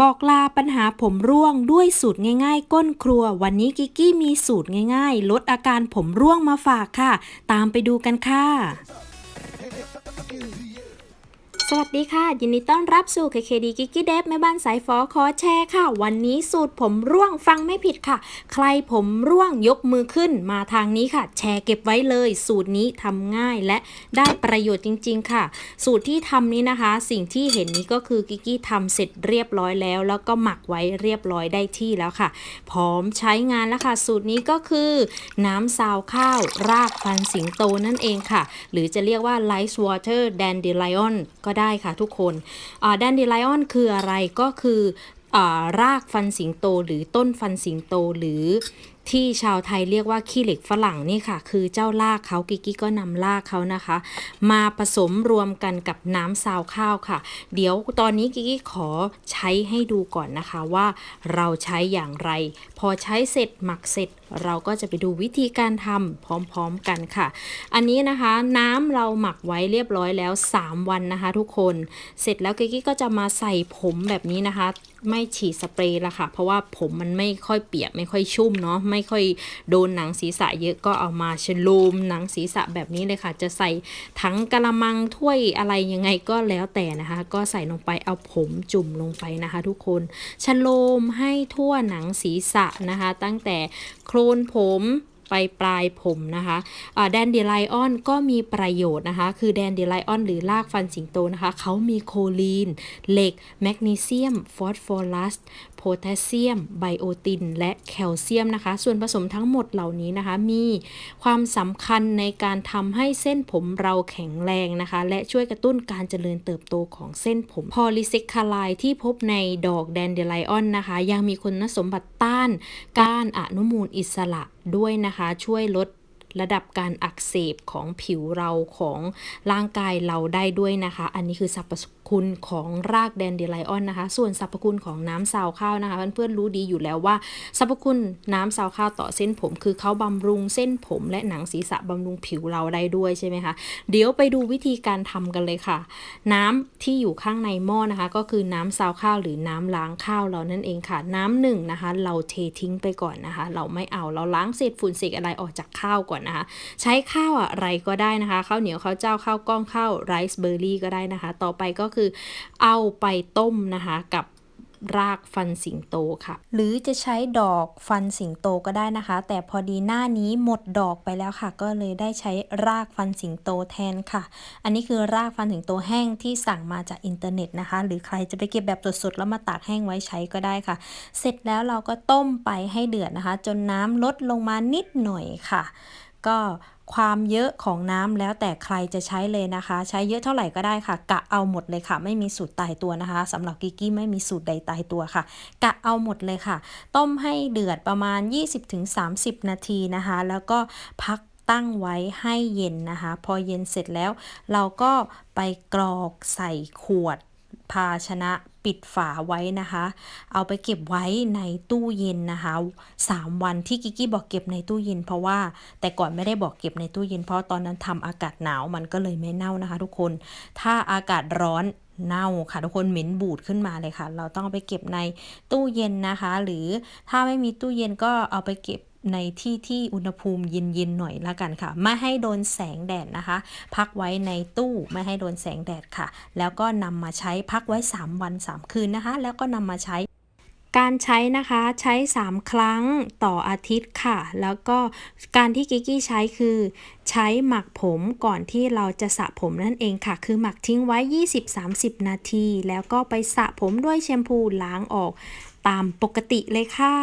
บอกลาปัญหาผมร่วงด้วยสูตรง่ายๆ ก้นครัว วันนี้กิกกี้มีสูตรง่ายๆ ลดอาการผมร่วงมาฝากค่ะ ตามไปดูกันค่ะ สวัสดีค่ะ ยินดีต้อนรับสู่ KKD กิกกี้เดฟแม่บ้านสายฟอขอแชร์ค่ะ วันนี้สูตรผมร่วงฟังไม่ผิดค่ะ ใครผมร่วงยกมือขึ้นมาทางนี้ค่ะ แชร์เก็บไว้เลย สูตรนี้ทำง่ายและได้ประโยชน์จริง ๆ ค่ะ สูตรที่ทำนี้นะคะ สิ่งที่เห็นนี้ก็คือกิกกี้ทำเสร็จเรียบร้อยแล้ว แล้วก็หมักไว้เรียบร้อยได้ที่แล้วค่ะ พร้อมใช้งานแล้วค่ะ สูตรนี้ก็คือ น้ำซาวข้าว รากฟันสิงโตนั่นเองค่ะ หรือจะเรียกว่า rice water dandelion ก็ได้ค่ะทุกคนแดนดีไลออนคืออะไรก็คืออารากฟันสิงโตหรือต้นฟันสิงโตหรือ ที่ชาวไทยเรียกว่าขี้เหล็กฝรั่งนี่ค่ะ คือเจ้ารากเขากิกกี้ก็นำรากเขานะคะ มาผสมรวมกันกับน้ำซาวข้าวค่ะ เดี๋ยวตอนนี้กิกกี้ขอใช้ให้ดูก่อนนะคะว่าเราใช้อย่างไร พอใช้เสร็จหมักเสร็จ เราก็จะไปดูวิธีการทำพร้อมๆกันค่ะ อันนี้นะคะน้ำเราหมักไว้เรียบร้อยแล้ว 3 วันนะคะ ทุกคนเสร็จแล้วกิกกี้ก็จะมาใส่ผมแบบนี้นะคะ ไม่ฉีดสเปรย์ละค่ะ เพราะว่าผมมันไม่ค่อยเปียกไม่ค่อยชุ่มเนาะไไม่ค่อยโดนหนังศีรษะเยอะก็เอามาชโลมหนังศีรษะแบบนี้เลยค่ะ จะใส่ทั้งกะละมังถ้วยอะไรยังไงก็แล้วแต่นะคะ ก็ใส่ลงไปเอาผมจุ่มลงไปนะคะ ทุกคนชโลมให้ทั่วหนังศีรษะนะคะ ตั้งแต่โคลนผม ไปปลายผมนะคะแดนเดลไลออนก็มีประโยชน์นะคะ คือแดนเดลไลออนหรือรากฟันสิงโตนะคะ เขามีโคลีน เหล็ก แมกนีเซียม ฟอสฟอรัส โพแทสเซียม ไบโอติน และแคลเซียมนะคะ ส่วนผสมทั้งหมดเหล่านี้นะคะ มีความสำคัญในการทำให้เส้นผมเราแข็งแรงนะคะ และช่วยกระตุ้นการเจริญเติบโตของเส้นผม พอลิเซคคาไลที่พบในดอกแดนเดลไลออนนะคะ ยังมีคุณสมบัติต้าน ก้านอนุมูลอิสระด้วยนะคะ ช่วยลดระดับการอักเสบของผิวเราของร่างกายเราได้ด้วยนะคะ อันนี้คือสรรพ คุณของรากแดนเดลไลออนนะคะ ส่วนสรรพคุณของน้ำซาวข้าวนะคะ เพื่อนๆรู้ดีอยู่แล้วว่าสรรพคุณน้ำซาวข้าวต่อเส้นผม คือเขาบำรุงเส้นผมและหนังศีรษะบำรุงผิวเราได้ด้วยใช่ไหมคะ เดี๋ยวไปดูวิธีการทำกันเลยค่ะ น้ำที่อยู่ข้างในหม้อนะคะ ก็คือน้ำซาวข้าวหรือน้ำล้างข้าวเรานั่นเองค่ะ น้ำหนึ่งนะคะ เราเททิ้งไปก่อนนะคะ เราไม่เอาเราล้างเศษฝุ่นเศษอะไรออกจากข้าวก่อนนะคะ ใช้ข้าวอะไรก็ได้นะคะข้าวเหนียวข้าวเจ้าข้าวกล้องข้าวไรซ์เบอร์รี่ก็ได้นะคะ ต่อไปก็คือเอาไปต้มนะคะกับรากฟันสิงโตค่ะ หรือจะใช้ดอกฟันสิงโตก็ได้นะคะ แต่พอดีหน้านี้หมดดอกไปแล้วค่ะ ก็เลยได้ใช้รากฟันสิงโตแทนค่ะ อันนี้คือรากฟันสิงโตแห้งที่สั่งมาจากอินเทอร์เน็ตนะคะ หรือใครจะไปเก็บแบบสดๆแล้วมาตากแห้งไว้ใช้ก็ได้ค่ะ เสร็จแล้วเราก็ต้มไปให้เดือดนะคะ จนน้ำลดลงมานิดหน่อยค่ะ ก็ความเยอะของน้ำแล้วแต่ใครจะใช้เลยนะคะ ใช้เยอะเท่าไหร่ก็ได้ค่ะ กะเอาหมดเลยค่ะ ไม่มีสูตรตายตัวนะคะสำหรับกิกกี้ไม่มีสูตรใดตายตัวค่ะ กะเอาหมดเลยค่ะ ต้มให้เดือดประมาณ 20-30 นาทีนะคะ แล้วก็พักตั้งไว้ให้เย็นนะคะ พอเย็นเสร็จแล้ว เราก็ไปกรอกใส่ขวด ภาชนะปิดฝาไว้นะคะ เอาไปเก็บไว้ในตู้เย็นนะคะ 3 วันที่กิกกี้บอกเก็บในตู้เย็น เพราะว่าแต่ก่อนไม่ได้บอกเก็บในตู้เย็นเพราะตอนนั้นทำอากาศหนาวมันก็เลยไม่เน่านะคะ ทุกคน ถ้าอากาศร้อนเน่าค่ะทุกคนเหม็นบูดขึ้นมาเลยค่ะ เราต้องเอาไปเก็บในตู้เย็นนะคะ หรือถ้าไม่มีตู้เย็นก็เอาไปเก็บ ในที่ที่อุณหภูมิเย็นๆหน่อยละกันค่ะ ไม่ให้โดนแสงแดดนะคะ พักไว้ในตู้ไม่ให้โดนแสงแดดค่ะ แล้วก็นำมาใช้พักไว้ 3 วัน 3 คืนนะคะ แล้วก็นำมาใช้การใช้นะคะใช้ 3 ครั้งต่ออาทิตย์ค่ะ แล้วก็การที่กิกกี้ใช้คือ ใช้หมักผมก่อนที่เราจะสระผมนั่นเองค่ะ คือหมักทิ้งไว้ 20-30 นาที แล้วก็ไปสระผมด้วยแชมพูล้างออกตามปกติเลยค่ะ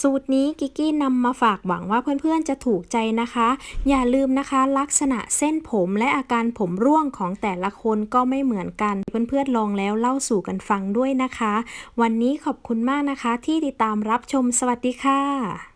สูตรนี้กิกกี้นำมาฝากหวังว่าเพื่อนๆจะถูกใจนะคะ อย่าลืมนะคะ ลักษณะเส้นผมและอาการผมร่วงของแต่ละคนก็ไม่เหมือนกัน เพื่อนๆลองแล้วเล่าสู่กันฟังด้วยนะคะ วันนี้ขอบคุณมากนะคะที่ติดตามรับชมสวัสดีค่ะ